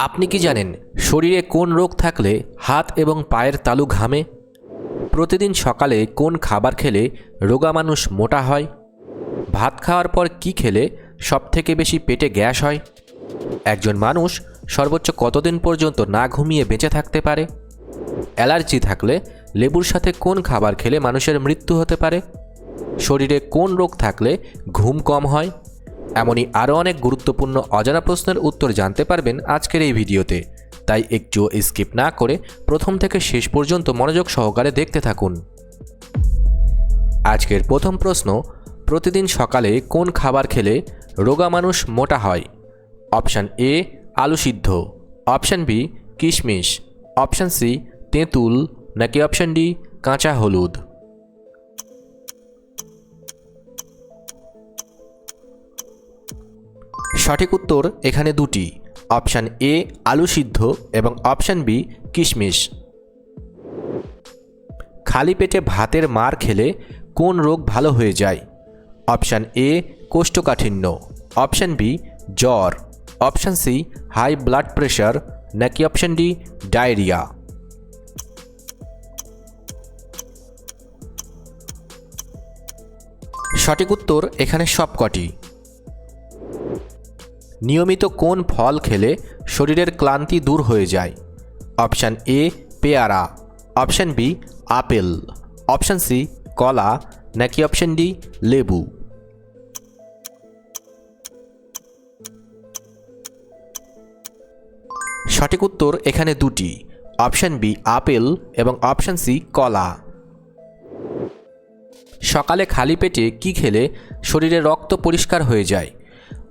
আপনি কি জানেন শরীরে কোন রোগ থাকলে হাত এবং পায়ের তালু ঘামে? প্রতিদিন সকালে কোন খাবার খেলে রোগা মানুষ মোটা হয়? ভাত খাওয়ার পর কি খেলে সবথেকে বেশি পেটে গ্যাস হয়? একজন মানুষ সর্বোচ্চ কতদিন পর্যন্ত না ঘুমিয়ে বেঁচে থাকতে পারে? অ্যালার্জি থাকলে লেবুর সাথে কোন খাবার খেলে মানুষের মৃত্যু হতে পারে? শরীরে কোন রোগ থাকলে ঘুম কম হয়? এমনই আরও অনেক গুরুত্বপূর্ণ অজানা প্রশ্নের উত্তর জানতে পারবেন আজকের এই ভিডিওতে। তাই একটুও স্কিপ না করে প্রথম থেকে শেষ পর্যন্ত মনোযোগ সহকারে দেখতে থাকুন। আজকের প্রথম প্রশ্ন, প্রতিদিন সকালে কোন খাবার খেলে রোগা মানুষ মোটা হয়? অপশান এ, আলু সিদ্ধ। অপশান বি, কিশমিশ। অপশান সি, তেঁতুল। নাকি অপশান ডি, কাঁচা হলুদ। সঠিক উত্তর এখানে দুটি। অপশান এ, আলু সিদ্ধ এবং অপশান বি, কিশমিশ। খালি পেটে ভাতের মার খেলে কোন রোগ ভালো হয়ে যায়? অপশান এ, কোষ্ঠকাঠিন্য। অপশান বি, জ্বর। Option C, high blood pressure নাকি অপশান ডি, ডায়রিয়া। সঠিক উত্তর এখানে সবকটি। নিয়মিত কোন ফল খেলে শরীরের ক্লান্তি দূর হয়ে যায়? অপশান এ, পেয়ারা। Option B, apple. Option C, কলা। নাকি অপশান ডি, লেবু? সঠিক উত্তর এখানে দুটি। অপশান বি, আপেল এবং অপশান সি, কলা। সকালে খালি পেটে কি খেলে শরীরে রক্ত পরিষ্কার হয়ে যায়?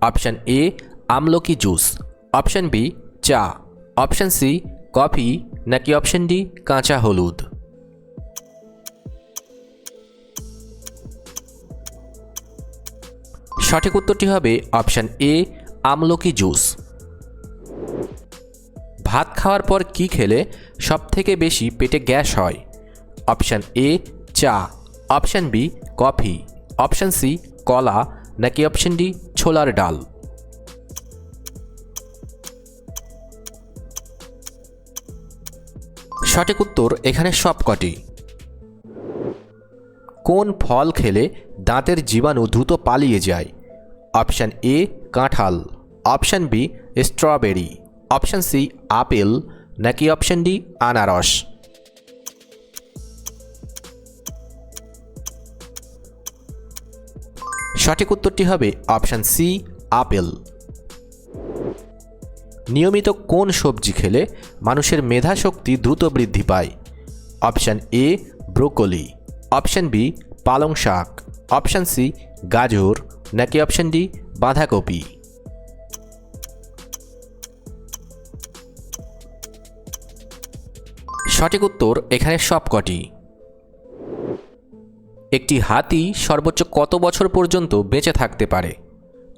অপশান এ আমলকি জুস। অপশান বি, চা। Option C, coffee. নাকি অপশান ডি, কাঁচা হলুদ। সঠিক উত্তরটি হবে অপশান এ, আমলকি জুস। ভাত খাওয়ার পর কি খেলে সবথেকে বেশি পেটে গ্যাস হয়? অপশান এ, চা। Option B, coffee. Option C, কলা। নাকি অপশান ডি, ছোলার ডাল। সঠিক উত্তর এখানে সবকটি। কোন ফল খেলে দাঁতের জীবাণু দ্রুত পালিয়ে যায়? অপশান এ, কাঁঠাল। Option B, strawberry. Option C, apple. নাকি অপশান ডি, আনারস। সঠিক উত্তরটি হবে অপশান সি, আপেল। নিয়মিত কোন সবজি খেলে মানুষের মেধাশক্তি দ্রুত বৃদ্ধি পায়? Option A, broccoli. Option B, পালং শাক। অপশান সি, গাজর। নাকি অপশান ডি, বাঁধাকপি? সঠিক উত্তর এখানে সবকটি। একটি হাতি সর্বোচ্চ কত বছর পর্যন্ত বেঁচে থাকতে পারে?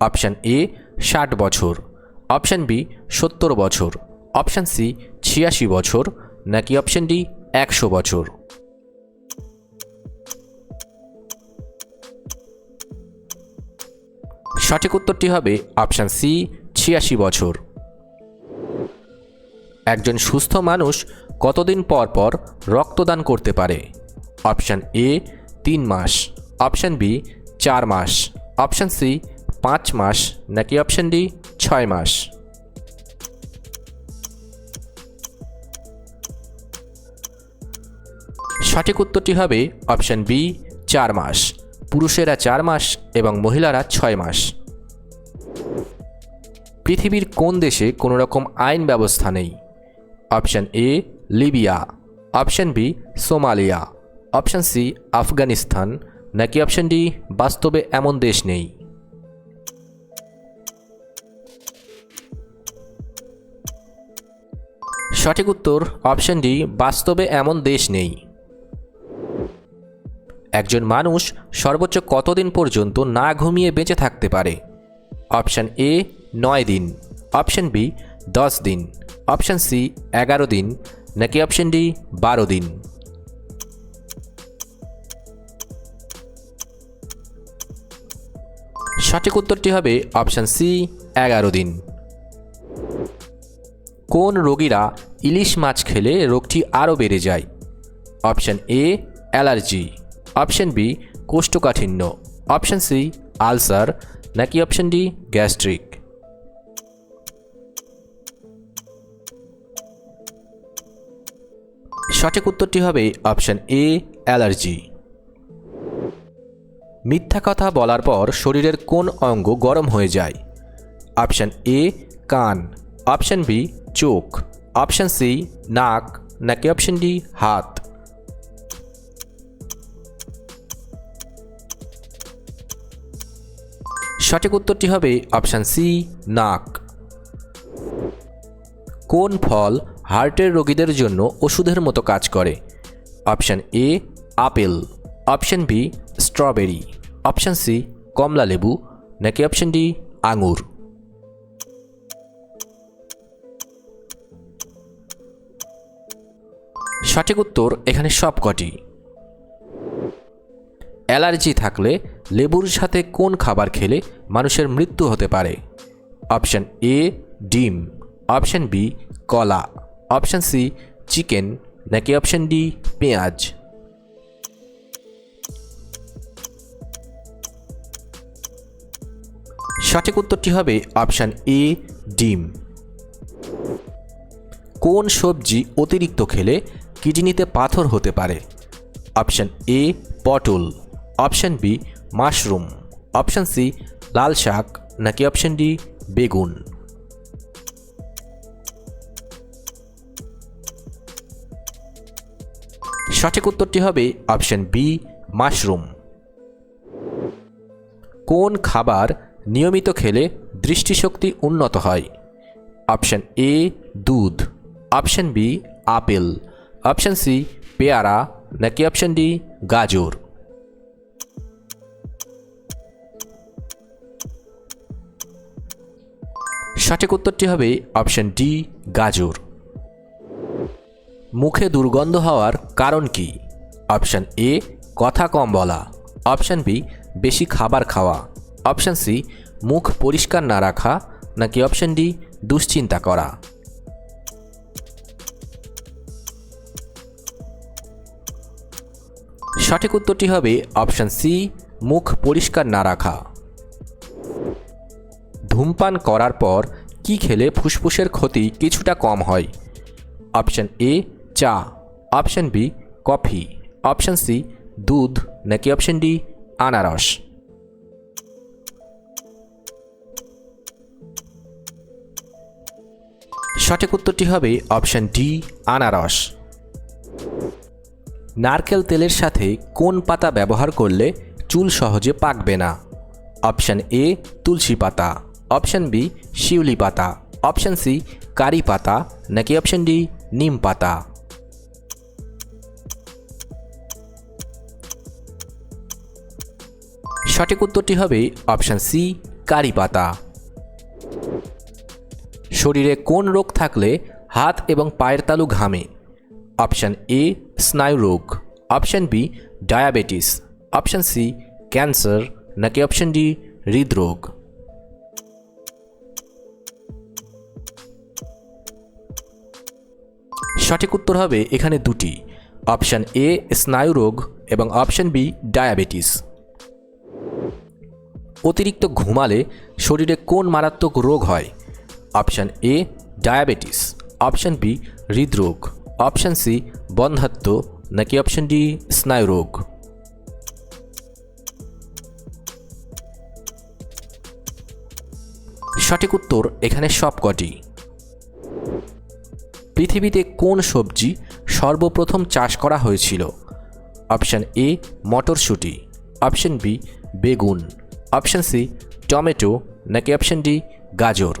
অপশান এ, ষাট বছর। অপশান বি সত্তর বছর, অপশান সি ছিয়াশি বছর, নাকি অপশান ডি একশো বছর? সঠিক উত্তরটি হবে অপশান সি ছিয়াশি বছর। একজন সুস্থ মানুষ কতদিন পর পর রক্তদান করতে পারে? অপশান এ তিন মাস, অপশান বি চার মাস, অপশান সি পাঁচ মাস, নাকি অপশান ডি ছয় মাস। সঠিক উত্তরটি হবে অপশান বি, চার মাস। পুরুষেরা চার মাস এবং মহিলারা ছয় মাস। পৃথিবীর কোন দেশে কোনো রকম আইন ব্যবস্থা নেই? Option A, Libya. Option B, Somalia. Option C, Afghanistan. নাকি অপশান ডি, বাস্তবে এমন দেশ নেই? সঠিক উত্তর অপশান ডি বাস্তবে এমন দেশ নেই। একজন মানুষ সর্বোচ্চ কতদিন পর্যন্ত না ঘুমিয়ে বেঁচে থাকতে পারে? অপশান এ নয় দিন। অপশান বি দশ দিন। অপশান সি এগারো দিন। নাকি অপশান ডি বারো দিন? সঠিক উত্তরটি হবে অপশান সি এগারো দিন। কোন রোগীরা ইলিশ মাছ খেলে রোগটি আরও বেড়ে যায়? Option A, allergy. Option B, কোষ্ঠকাঠিন্য। Option C, ulcer. নাকি অপশান ডি, গ্যাস্ট্রিক। সঠিক উত্তরটি হবে অপশান এ, অ্যালার্জি। মিথ্যা কথা বলার পর শরীরের কোন অঙ্গ গরম হয়ে যায়? অপশান এ, কান। অপশান বি চোখ। অপশান সি নাক। নাকি অপশান ডি হাত। সঠিক উত্তরটি হবে অপশান সি নাক। কোন ফল হার্টের রোগীদের জন্য ওষুধের মতো কাজ করে? Option A apple. Option B strawberry. Option C কমলা লেবু নাকি অপশান ডি আঙুর। সঠিক উত্তর এখানে সবকটি। অ্যালার্জি থাকলে লেবুর সাথে কোন খাবার খেলে মানুষের মৃত্যু হতে পারে? অপশান এ ডিম। অপশান বি কলা। Option C chicken. নাকি অপশান ডি পেঁয়াজ? সঠিক উত্তরটি হবে অপশান এ ডিম। কোন সবজি অতিরিক্ত খেলে কিডনিতে পাথর হতে পারে। অপশান এ, পটল। Option B, mushroom. Option C, লাল শাক। নাকি অপশান ডি, বেগুন। সঠিক উত্তরটি হবে অপশান বি, মাশরুম। কোন খাবার নিয়মিত খেলে দৃষ্টিশক্তি উন্নত হয়? অপশান এ, দুধ। Option B, apple. Option C পেয়ারা নাকি অপশান ডি গাজর সঠিক উত্তরটি হবে অপশান ডি গাজর মুখে দুর্গন্ধ হওয়ার কারণ কি? অপশান এ কথা কম বলা। অপশান বি বেশি খাবার খাওয়া। অপশান সি মুখ পরিষ্কার না রাখা। নাকি অপশান ডি দুশ্চিন্তা করা। সঠিক উত্তরটি হবে অপশান সি, মুখ পরিষ্কার না রাখা। ধূমপান করার পর কি খেলে ফুসফুসের ক্ষতি কিছুটা কম হয়? অপশান এ, চা। Option B, coffee. Option C, দুধ। নাকি অপশান ডি, আনারস। সঠিক উত্তরটি হবে অপশান ডি, আনারস। নারকেল তেলের সাথে কোন পাতা ব্যবহার করলে চুল সহজে পাকবে না? অপশান এ তুলসী পাতা। অপশান বি শিউলি পাতা। অপশান সি কারি পাতা। নাকি অপশান ডি নিম পাতা। সঠিক উত্তরটি হবে অপশান সি কারি পাতা। শরীরে কোন রোগ থাকলে হাত এবং পায়ের তালু ঘামে? অপশান এ স্নায়ু রোগ option B diabetes option C cancer নাকি অপশান ডি হৃদরোগ? সঠিক উত্তর হবে এখানে দুটি অপশান এ স্নায়ু রোগ এবং অপশান বি ডায়াবেটিস অতিরিক্ত ঘুমালে শরীরে কোন মারাত্মক রোগ হয়? Option A diabetes option B হৃদরোগ। অপশান সি বন্ধাত্ম নাকি অপশান ডি স্নায়ুরোগ সঠিক উত্তর এখানে সবকটি পৃথিবীতে কোন সবজি সর্বপ্রথম চাষ করা হয়েছিল? অপশান এ মটরশুঁটি। অপশান বি বেগুন। Option C tomato. নাকি অপশান ডি গাজর?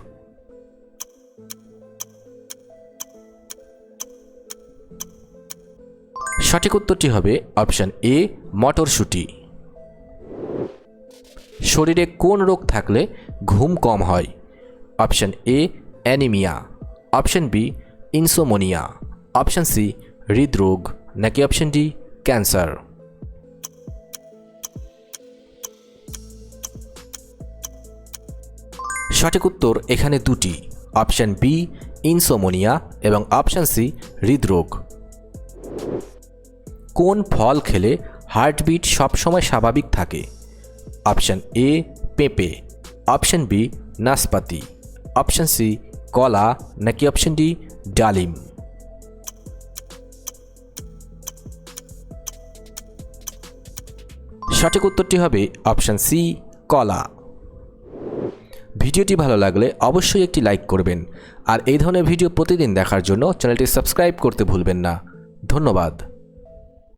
সঠিক উত্তরটি হবে অপশান এ, মটরশুঁটি। শরীরে কোন রোগ থাকলে ঘুম কম হয়? Option A, anaemia. Option B, insomnia. Option C, হৃদরোগ। নাকি অপশান ডি, ক্যান্সার। সঠিক উত্তর এখানে দুটি। অপশান বি, ইনসোমোনিয়া এবং অপশান সি, হৃদরোগ। কোন ফল খেলে হার্টবিট সবসময় স্বাভাবিক থাকে? অপশান এ, পেঁপে। অপশান বি, নাশপাতি। অপশান সি, কলা। নাকি অপশান ডি, ডালিম। সঠিক উত্তরটি হবে অপশান সি, কলা। ভিডিওটি ভালো লাগলে অবশ্যই একটি লাইক করবেন। আর এই ধরনের ভিডিও প্রতিদিন দেখার জন্য চ্যানেলটি সাবস্ক্রাইব করতে ভুলবেন না। ধন্যবাদ।